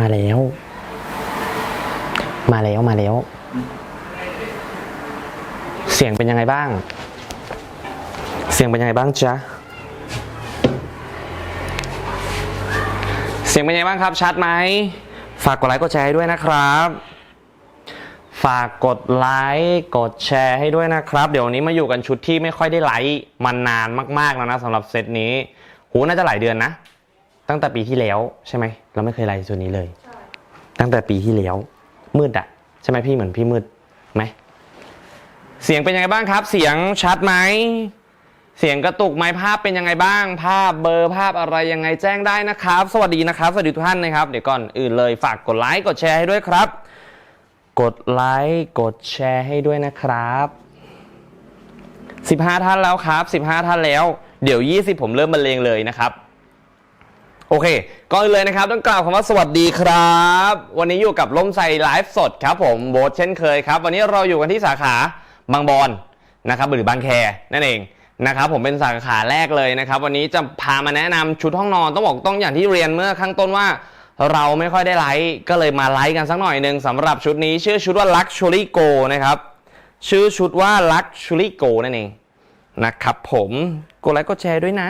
มาแล้ว มาแล้วมาแล้ว เสียงเป็นยังไงบ้าง เสียงเป็นยังไงบ้างจ๊ะ เสียงเป็นยังไงบ้างครับ ชัดไหม ฝากกดไลค์กดแชร์ให้ด้วยนะครับ ฝากกดไลค์กดแชร์ให้ด้วยนะครับ เดี๋ยววันนี้มาอยู่กันชุดที่ไม่ค่อยได้ไลค์มานานมากๆแล้วนะสำหรับเซตนี้ หูน่าจะหลายเดือนนะ ตั้งแต่ปีที่แล้วใช่ไหมเราไม่เคยไลค์ชุดนี้เลย ตั้งแต่ปีที่แล้วมืดอะใช่ไหมพี่เหมือนพี่มืดไหมเสียงเป็นยังไงบ้างครับ เสียงชัดไหมเสียงกระตุกไหมภาพเป็นยังไงบ้าง ภาพเบอร์ภาพอะไรยังไงแจ้งได้นะครับ สวัสดีนะครับ สวัสดีทุกท่านนะครับ เดี๋ยวก่อนอื่นเลยฝากกดไลค์กดแชร์ให้ด้วยครับ กดไลค์กดแชร์ให้ด้วยนะครับ 15 ท่านแล้วครับ 15 ท่านแล้ว เดี๋ยว 20 ผมเริ่มบรรเลงเลยนะครับ โอเค ก่อนเลยนะครับต้องกล่าวคำว่าสวัสดีครับ วันนี้อยู่กับล่มไซไลฟ์สดครับผมโบทเช่นเคยครับ วันนี้เราอยู่กันที่สาขาบางบอนนะครับหรือบางแคนั่นเองนะครับผมเป็นสาขาแรกเลยนะครับ วันนี้จะพามาแนะนำชุดห้องนอนต้องบอกต้องอย่างที่เรียนเมื่อข้างต้นว่า เราไม่ค่อยได้ไลฟ์ก็เลยมาไลฟ์กันสักหน่อยหนึ่งสำหรับชุดนี้ชื่อชุดว่า Luxury Go นะครับชื่อชุดว่า Luxury Go นั่นเองนะครับผมกดไลค์กดแชร์ด้วยนะ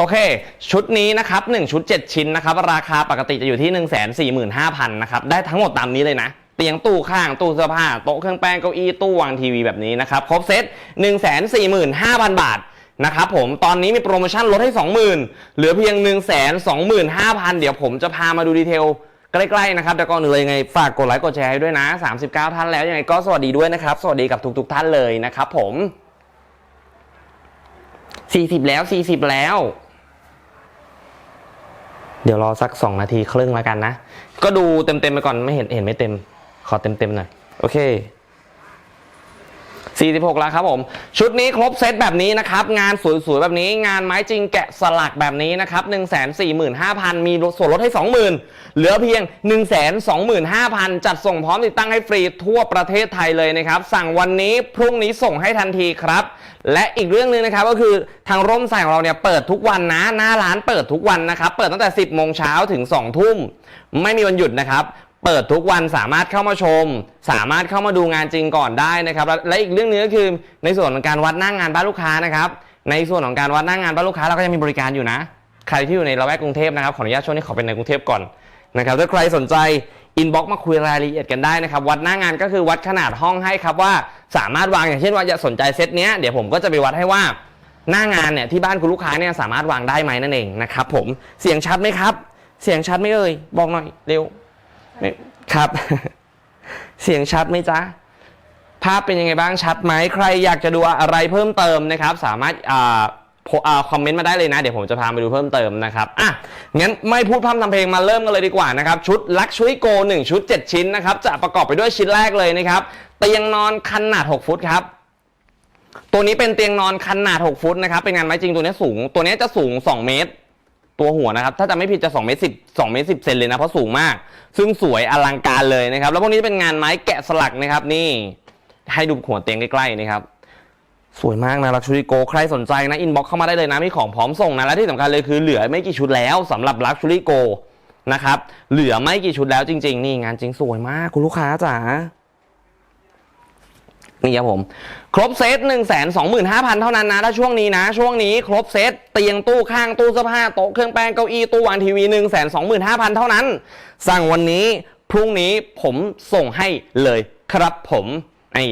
โอเค ชุดนี้นะครับ1ชุด 7 ชิ้นนะครับ ราคาปกติจะอยู่ที่ 1 4 5 0 0 0นะครับ ได้ทั้งหมดตามนี้เลยนะเตียงตู้ข้างตู้เสื้อผ้าโต๊ะเครื่องแป้งเก้าอี้ตู้วางทีวีแบบนี้นะครับ ครบเซต1 4 5 0 0 0 บาทนะครับผมตอนนี้มีโปรโมชั่นลดให้ 20,000 เหลือเพียง 1 2 5 0 0 0 เดี๋ยวผมจะพามาดูดีเทลใกล้ๆนะครับแต่ก่อนอื่นเลยไงฝากกดไลค์กดแชร์ให้ด้วยนะ 39 ท่านแล้วยังไงก็สวัสดีด้วยนะครับ สวัสดีกับทุกๆท่านเลยนะครับผม 40 แล้ว 40 แล้ว เดี๋ยวรอสัก 2 นาทีครึ่งแล้วกันนะ ก็ดูเต็มๆไปก่อนไม่เห็นเห็นไม่เต็ม ขอเต็มๆหน่อย โอเค 46แล้วครับผม ชุดนี้ครบเซตแบบนี้นะครับ งานสวยๆแบบนี้ งานไม้จริงแกะสลักแบบนี้นะครับ 145,000 มีส่วนลดให้ 20,000 เหลือเพียง 125,000 จัดส่งพร้อมติดตั้งให้ฟรีทั่วประเทศไทยเลยนะครับ สั่งวันนี้พรุ่งนี้ส่งให้ทันทีครับ และอีกเรื่องหนึงนะครับก็คือทางร่มใส่ของเราเนี่ยเปิดทุกวันนะหน้าร้านเปิดทุกวันนะครับ เปิดตั้งแต่ 10โมงเช้าถึง 2 ทุ่ม ไม่มีวันหยุดนะครับ เปิดทุกวันสามารถเข้ามาชม สามารถเข้ามาดูงานจริงก่อนได้นะครับ และอีกเรื่องหนึงก็คือในส่วนของการวัดหน้างงานบ้านลูกค้านะครับ ในส่วนของการวัดหน้างงานบ้านลูกค้าเราก็ยังมีบริการอยู่นะ ใครที่อยู่ในละแวกกรุงเทพนะครับขออนุญาตช่วงนี้ขอเป็นในกรุงเทพก่อนนะครับถ้าใครสนใจอินบ็อกซ์มาคุยรายละเอียดกันได้นะครับ วัดหน้างานก็คือวัดขนาดห้องให้ครับว่าสามารถวางอย่างเช่นว่าจะสนใจเซตเนี้ยเดี๋ยวผมก็จะไปวัดให้ว่าหน้างานเนี่ยที่บ้านคุณลูกค้าเนี่ยสามารถวางได้ไหมนั่นเองนะครับผมเสียงชัดไหมครับ เสียงชัดไหมเอ่ยบอกหน่อยเร็ว ครับ เสียงชัดไหมจ๊ะ ภาพเป็นยังไงบ้างชัดไหมใครอยากจะดูอะไรเพิ่มเติมนะครับ สามารถอ่าโพอ่าคอมเมนต์มาได้เลยนะ เดี๋ยวผมจะพาไปดูเพิ่มเติมนะครับอะงั้นไม่พูดพร่ำทำเพลงมาเริ่มกันเลยดีกว่านะครับ ชุด Luxury Go 1ชุด 7 ชิ้นนะครับ จะประกอบไปด้วยชิ้นแรกเลยนะครับ เตียงนอนขนาด 6 ฟุตครับ ตัวนี้เป็นเตียงนอนขนาด 6 ฟุตนะครับ เป็นงานไม้จริงตัวนี้สูง ตัวนี้จะสูง 2 เมตร ตัวหัวนะครับ ถ้าจะไม่ผิดจะ2เมตร10 2เมตร10เซนเลยนะ เพราะสูงมาก ซึ่งสวยอลังการเลยนะครับ แล้วพวกนี้จะเป็นงานไม้แกะสลักนะครับ นี่ให้ดูหัวเตียงใกล้ๆนะครับ สวยมากนะลักชูริโกใครสนใจนะอินบ็อกเข้ามาได้เลยนะมีของพร้อมส่งนะและที่สำคัญเลยคือเหลือไม่กี่ชุดแล้วสำหรับลักชูริโกนะครับเหลือไม่กี่ชุดแล้วจริง ๆ นี่งานจริงสวยมากคุณลูกค้าจ๋า นี่ครับผม ครบเซต1 2 5 0 0 0 เท่านั้นนะ ถ้าช่วงนี้นะ ช่วงนี้ครบเซตเตียงตู้ข้างตู้เสื้อผ้าโต๊ะเครื่องแป้งเก้าอี้ตู้วางทีวี 1 2 5 0 0 0 เท่านั้น สั่งวันนี้พรุ่งนี้ผมส่งให้เลยครับผมไอ้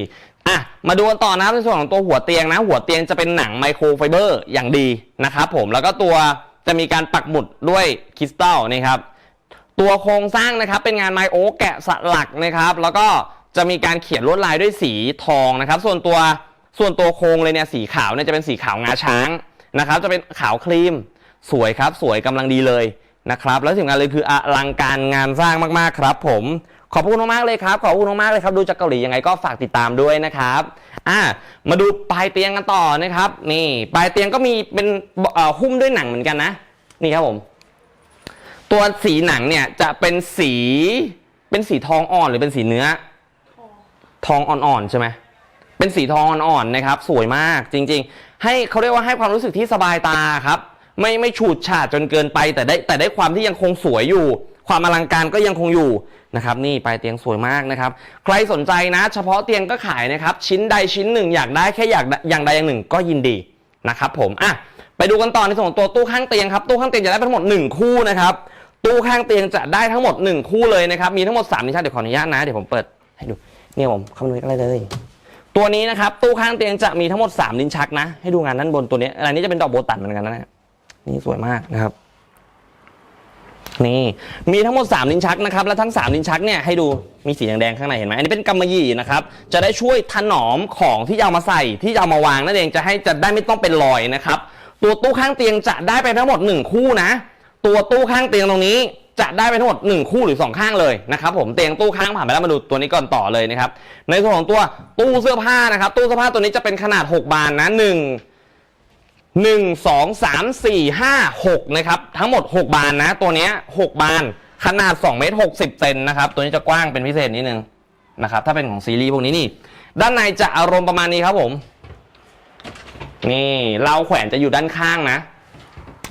อะมาดูกันต่อนะในส่วนของตัวหัวเตียงนะ หัวเตียงจะเป็นหนังไมโครไฟเบอร์อย่างดีนะครับผมแล้วก็ตัวจะมีการปักหมุดด้วยคริสตัลนี่ครับตัวโครงสร้างนะครับเป็นงานไมโอแกะสลักนะครับ แล้วก็ จะมีการเขียนลวดลายด้วยสีทองนะครับ ส่วนตัวส่วนตัวโครงเลยเนี่ยสีขาวเนี่ยจะเป็นสีขาวงาช้างนะครับ จะเป็นขาวครีม สวยครับ สวยกำลังดีเลยนะครับ แล้วสิ่งนั้นเลยคืออลังการงานสร้างมากๆครับ ผมขอบคุณมากๆเลยครับ ขอบคุณมากๆเลยครับ ดูจากเกาหลียังไงก็ฝากติดตามด้วยนะครับ อะมาดูปลายเตียงกันต่อนะครับ นี่ปลายเตียงก็มีเป็นหุ้มด้วยหนังเหมือนกันนะ นี่ครับผม ตัวสีหนังเนี่ยจะเป็นสี เป็นสีทองอ่อนหรือเป็นสีเนื้อ ทองอ่อนๆใช่ไหมเป็นสีทองอ่อนๆนะครับ สวยมากจริง ๆ ให้เขาเรียกว่าให้ความรู้สึกที่สบายตาครับ ไม่ไม่ฉูดฉาดจนเกินไป แต่ได้แต่ได้ความที่ยังคงสวยอยู่ ความอลังการก็ยังคงอยู่นะครับนี่ปลายเตียงสวยมากนะครับ ใครสนใจนะ เฉพาะเตียงก็ขายนะครับ ชิ้นใดชิ้นหนึ่งอยากได้แค่อยากอย่างใดอย่างหนึ่งก็ยินดีนะครับผมอะไปดูกันต่อในส่วนของตัวตู้ข้างเตียงครับตู้ข้างเตียงจะได้ทั้งหมด 1 คู่นะครับตู้ข้างเตียงจะได้ทั้งหมด 1 คู่เลยนะครับมีทั้งหมด3นิชาเดี๋ยวขออนุญาตนะเดี๋ยวผมเปิดให้ดู เนี่ยผมเข้ามาดูอะไรเลย ตัวนี้นะครับ ตู้ข้างเตียงจะมีทั้งหมด 3 ลิ้นชักนะ ให้ดูงานด้านบนตัวนี้อันนี้จะเป็นดอกโบตันเหมือนกันนะนี่สวยมากนะครับ นี่มีทั้งหมด 3 ลิ้นชักนะครับ และทั้ง 3 ลิ้นชักเนี่ยให้ดูมีสีแดงๆข้างในเห็นไหมอันนี้เป็นกำมะหยี่นะครับ จะได้ช่วยถนอมของที่เอามาใส่ที่เอามาวางนั่นเองจะให้จะได้ไม่ต้องเป็นรอยนะครับ ตัวตู้ข้างเตียงจะได้ไปทั้งหมด 1 คู่นะ ตัวตู้ข้างเตียงตรงนี้ จะได้ไปทั้งหมด 1 คู่หรือ 2 ข้างเลยนะครับผมเตียงตู้ข้างผ่านไปแล้วมาดูตัวนี้ก่อนต่อเลยนะครับในส่วนของตัวตู้เสื้อผ้านะครับ ตู้เสื้อผ้าตัวนี้จะเป็นขนาด 6 บานนะ1หนึ่งสองสามสี่ห้าหกนะครับทั้งหมด 6 บานนะ ตัวนี้ 6 บานขนาด2เมตร60เซนนะครับตัวนี้จะกว้างเป็นพิเศษนิดนึงนะครับถ้าเป็นของซีรีส์พวกนี้นี่ด้านในจะอารมณ์ประมาณนี้ครับผม นี่เราแขวนจะอยู่ด้านข้างนะ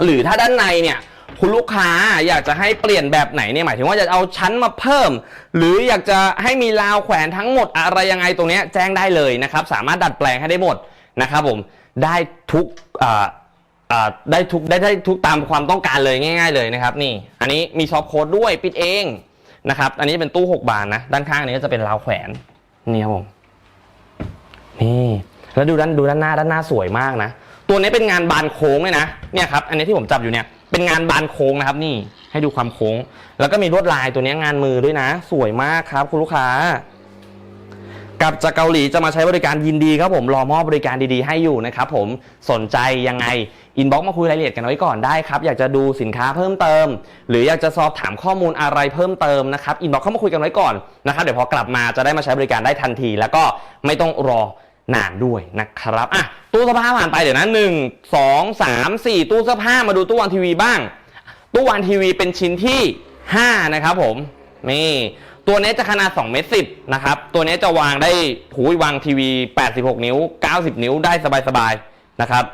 หรือถ้าด้านในเนี่ย คุณลูกค้าอยากจะให้เปลี่ยนแบบไหนเนี่ยหมายถึงว่าจะเอาชั้นมาเพิ่ม หรืออยากจะให้มีราวแขวนทั้งหมดอะไรยังไงตรงนี้แจ้งได้เลยนะครับ สามารถดัดแปลงให้ได้หมดนะครับผมได้ทุกได้ทุกได้ได้ทุกตามความต้องการเลยง่าย ๆ เลยนะครับนี่ อันนี้มีซอฟต์โค้ดด้วยปิดเองนะครับ อันนี้เป็นตู้ 6 บานนะ ด้านข้างนี้ก็จะเป็นราวแขวนนี่ครับผมนี่แล้วดูด้านดูด้านหน้าด้านหน้าสวยมากนะ ตัวนี้เป็นงานบานโค้งเลยนะเนี่ยครับอันนี้ที่ผมจับอยู่เนี่ย เป็นงานบานโค้งนะครับ นี่ให้ดูความโค้ง แล้วก็มีลวดลายตัวนี้งานมือด้วยนะ สวยมากครับ คุณลูกค้ากลับจากเกาหลีจะมาใช้บริการยินดีครับผมรอมอบบริการดีๆให้อยู่นะครับผมสนใจยังไงอินบ็อกมาคุยรายละเอียดกันไว้ก่อนได้ครับ อยากจะดูสินค้าเพิ่มเติม หรืออยากจะสอบถามข้อมูลอะไรเพิ่มเติมนะครับอินบ็อกเข้ามาคุยกันไว้ก่อนนะครับเดี๋ยวพอกลับมาจะได้มาใช้บริการได้ทันที แล้วก็ไม่ต้องรอ นานด้วยนะครับอะตู้เสื้อผ้าผ่านไปเดี๋ยวนะหนึ่งสองสามสี่ตู้เสื้อผ้ามาดูตู้วันทีวีบ้าง ตู้วานทีวีเป็นชิ้นที่ 5 นะครับผมนี่ตัวนี้จะขนาด2เมตร10นะครับ ตัวนี้จะวางได้หูวางทีวี 86 นิ้ว 90 นิ้วได้สบายๆนะครับ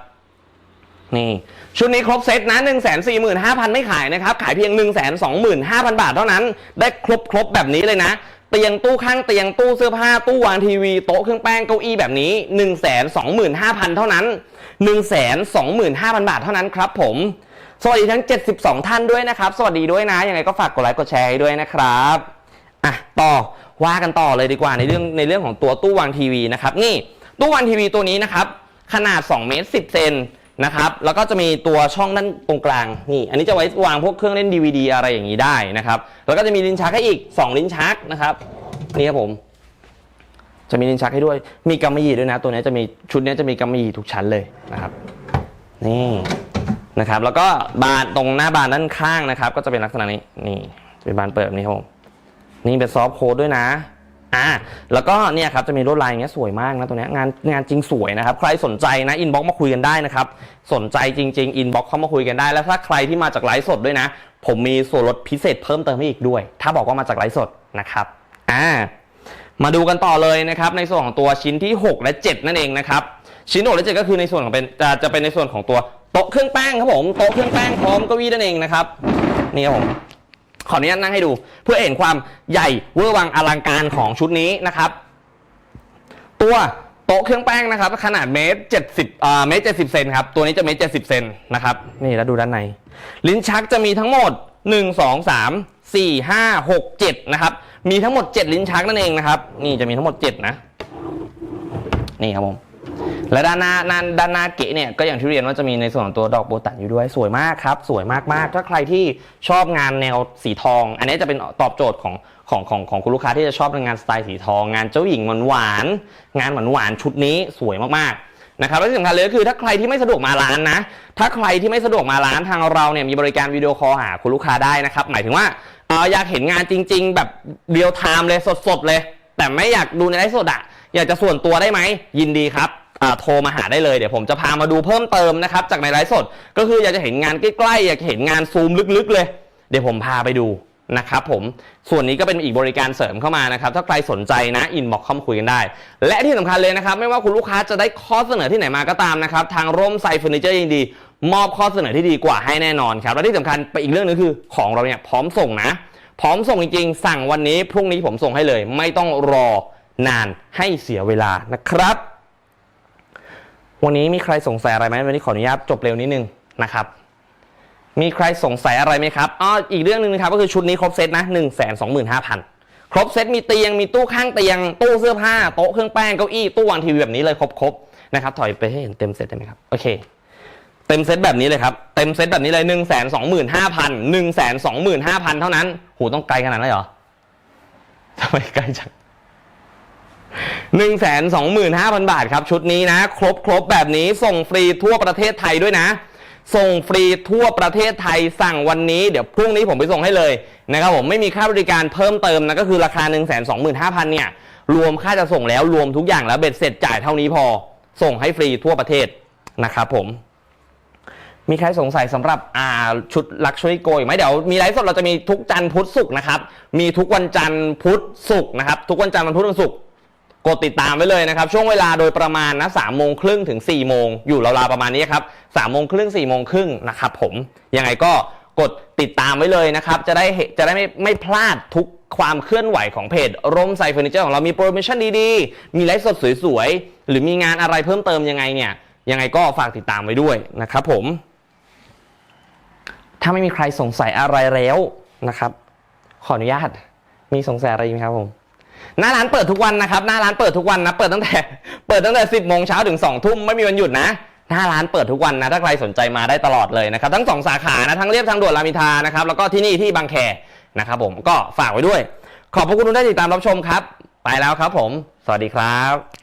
นี่ ชุดนี้ครบเซตนะ 1 4 5 0 0 0 ไม่ขายนะครับ ขายเพียง 1 2 5 0 0 0 บาทเท่านั้น ได้ครบครบแบบนี้เลยนะ เตียงตู้ข้างเตียงตู้เสื้อผ้าตู้วางทีวีโต๊ะเครื่องแป้งเก้าอี้แบบนี้ 1 2 5 0 0 0 เท่านั้น 1 2 5 0 0 0 บาทเท่านั้นครับผม สวัสดีทั้ง 72 ท่านด้วยนะครับ สวัสดีด้วยนะ ยังไงก็ฝากกดไลค์กดแชร์ให้ด้วยนะครับอะต่อว่ากันต่อเลยดีกว่าในเรื่องในเรื่องของตัวตู้วางทีวีนะครับนี่ตู้วางทีวีตัวนี้นะครับขนาด2เมตร10เซน นะครับ แล้วก็จะมีตัวช่องด้านตรงกลางนี่ อันนี้จะไว้วางพวกเครื่องเล่น DVD อะไรอย่างนี้ได้นะครับ แล้วก็จะมีลิ้นชักให้อีก 2 ลิ้นชักนะครับนี่ครับผม จะมีลิ้นชักให้ด้วย มีกำมะหยี่ด้วยนะ ตัวนี้จะมีชุดนี้จะมีกำมะหยี่ทุกชั้นเลยนะครับนี่นะครับ แล้วก็บานตรงหน้าบานด้านข้างนะครับ ก็จะเป็นลักษณะนี้นี่เป็นบานเปิดแบบนี้ครับผมนี่เป็นซอฟต์โค้ดด้วยนะ อ่าแล้วก็เนี่ยครับจะมีลวดลายอย่างเงี้ยสวยมากนะตัวเนี้ยงานงานจริงสวยนะครับ ใครสนใจนะอินบ็อกมาคุยกันได้นะครับ สนใจจริงๆอินบ็อกเข้ามาคุยกันได้ แล้วถ้าใครที่มาจากไลฟ์สดด้วยนะ ผมมีส่วนลดพิเศษเพิ่มเติมให้อีกด้วย ถ้าบอกว่ามาจากไลฟ์สดนะครับอ่ามาดูกันต่อเลยนะครับในส่วนของตัวชิ้นที่ 6 และ 7 นั่นเองนะครับชิ้น6และ7ก็คือในส่วนของเป็นจะจะเป็นในส่วนของตัวโต๊ะเครื่องแป้งครับผมโต๊ะเครื่องแป้งพร้อมเก้าอี้นั่นเองนะครับนี่ครับผม ขออนุญาตนั่งให้ดู เพื่อเห็นความใหญ่เวอร์วังอลังการของชุดนี้นะครับ ตัวโต๊ะเครื่องแป้งนะครับ ขนาดเมตรเจ็ดสิบอ่าเมตรเจ็ดสิบเซนครับตัวนี้จะเมตรเจ็ดสิบเซนนะครับนี่แล้วดูด้านใน ลิ้นชักจะมีทั้งหมด1 2 3 4 5 6 7นะครับมีทั้งหมด7ลิ้นชักนั่นเองนะครับนี่จะมีทั้งหมด7นะนี่ครับผม และด้านหน้าด้านด้านหน้าเก๋เนี่ยก็อย่างที่เรียนว่าจะมีในส่วนของตัวดอกโบตันอยู่ด้วยสวยมากครับ สวยมากๆ ถ้าใครที่ชอบงานแนวสีทอง อันนี้จะเป็นตอบโจทย์ของของของของคุณลูกค้าที่จะชอบในงานสไตล์สีทอง งานเจ้าหญิงหวานๆงานหวานๆชุดนี้สวยมากๆนะครับและที่สำคัญเลยก็คือถ้าใครที่ไม่สะดวกมาร้านนะ ถ้าใครที่ไม่สะดวกมาร้านทางเราเนี่ยมีบริการวิดีโอคอลหาคุณลูกค้าได้นะครับ หมายถึงว่าเอออยากเห็นงานจริง ๆ แบบเรียลไทม์เลยสดๆเลย แต่ไม่อยากดูในไลฟ์สดอะอยากจะส่วนตัวได้ไหมยินดีครับ โทรมาหาได้เลยเดี๋ยวผมจะพามาดูเพิ่มเติมนะครับ จากในไลฟ์สด ก็คืออยากจะเห็นงานใกล้ๆอยากจะเห็นงานซูมลึกๆเลย เดี๋ยวผมพาไปดูนะครับผมส่วนนี้ก็เป็นอีกบริการเสริมเข้ามานะครับ ถ้าใครสนใจนะอินบอกเข้ามาคุยกันได้ และที่สำคัญเลยนะครับ ไม่ว่าคุณลูกค้าจะได้ข้อเสนอที่ไหนมาก็ตามนะครับ ทางร่มไซเฟอร์นิเจอร์ยินดี มอบข้อเสนอที่ดีกว่าให้แน่นอนครับ และที่สำคัญไปอีกเรื่องหนึงคือของเราเนี่ยพร้อมส่งนะ พร้อมส่งจริงๆ สั่งวันนี้พรุ่งนี้ผมส่งให้เลย ไม่ต้องรอนานให้เสียเวลานะครับ วันนี้มีใครสงสัยอะไรไหมวันนี้ขออนุญาตจบเร็วนิดนึงนะครับ มีใครสงสัยอะไรไหมครับอ๋ออีกเรื่องหนึ่งนะครับก็คือชุดนี้ครบเซตนะ1 2 5 0 0 0ครบเซตมีเตียงมีตู้ข้างเตียง ตู้เสื้อผ้าโต๊ะเครื่องแป้งเก้าอี้ตู้วางทีวีแบบนี้เลยครบๆนะครับถอยไปให้เห็นเต็มเซตได้ไหมครับโอเคเต็มเซตแบบนี้เลยครับเต็มเซตแบบนี้เลย1 2 5 0 0 0 1 2 5 0 0 0เท่านั้นโหต้องไกลขนาดนั้นเหรอทำไมไกลจัง หนึ่งแสนสองหมื่นห้าพันบาทครับชุดนี้นะ ครบครบแบบนี้ส่งฟรีทั่วประเทศไทยด้วยนะ ส่งฟรีทั่วประเทศไทยสั่งวันนี้เดี๋ยวพรุ่งนี้ผมไปส่งให้เลยนะครับผมไม่มีค่าบริการเพิ่มเติมนะก็คือราคา 1 2 5 0 0 0เนี่ยรวมค่าจะส่งแล้วรวมทุกอย่างแล้วเบ็ดเสร็จจ่ายเท่านี้พอ ส่งให้ฟรีทั่วประเทศนะครับผมมีใครสงสัยสำหรับอ่าชุดลักชัวรี่โกอีกไหมเดี๋ยวมีไลฟ์สดเราจะมีทุกจันทร์พุธศุกร์นะครับมีทุกวันจันทร์พุธศุกร์นะครับทุกวันจันทร์วันพุธวันศุกร์ กดติดตามไว้เลยนะครับ ช่วงเวลาโดยประมาณนะสามโมงครึ่งถึง4ี่โมงอยู่ราวๆประมาณนี้ครับสามโมงครึ่งสี่โมงครึ่งนะครับผมยังไงก็กดติดตามไว้เลยนะครับ จะได้จะได้ไม่ไม่พลาดทุกความเคลื่อนไหวของเพจร่มไซเฟอร์นิเจอร์ของเรามีโปรโมชั่นดีๆ มีไลฟ์สดสวยๆ หรือมีงานอะไรเพิ่มเติมยังไงเนี่ยยังไงก็ฝากติดตามไว้ด้วยนะครับผม ถ้าไม่มีใครสงสัยอะไรแล้วนะครับ ขออนุญาตมีสงสัยอะไรไหมครับผม หน้าร้านเปิดทุกวันนะครับ หน้าร้านเปิดทุกวันนะเปิดตั้งแต่เปิดตั้งแต่10โมงเช้าถึง2ทุ่มไม่มีวันหยุดนะหน้าร้านเปิดทุกวันนะถ้าใครสนใจมาได้ตลอดเลยนะครับทั้งสองสาขานะทั้งเรียบทางด่วนรามอินทรานะครับแล้วก็ที่นี่ที่บางแคนะครับผมก็ฝากไว้ด้วย ขอบพระคุณทุกท่านที่ติดตามรับชมครับ ไปแล้วครับผม สวัสดีครับ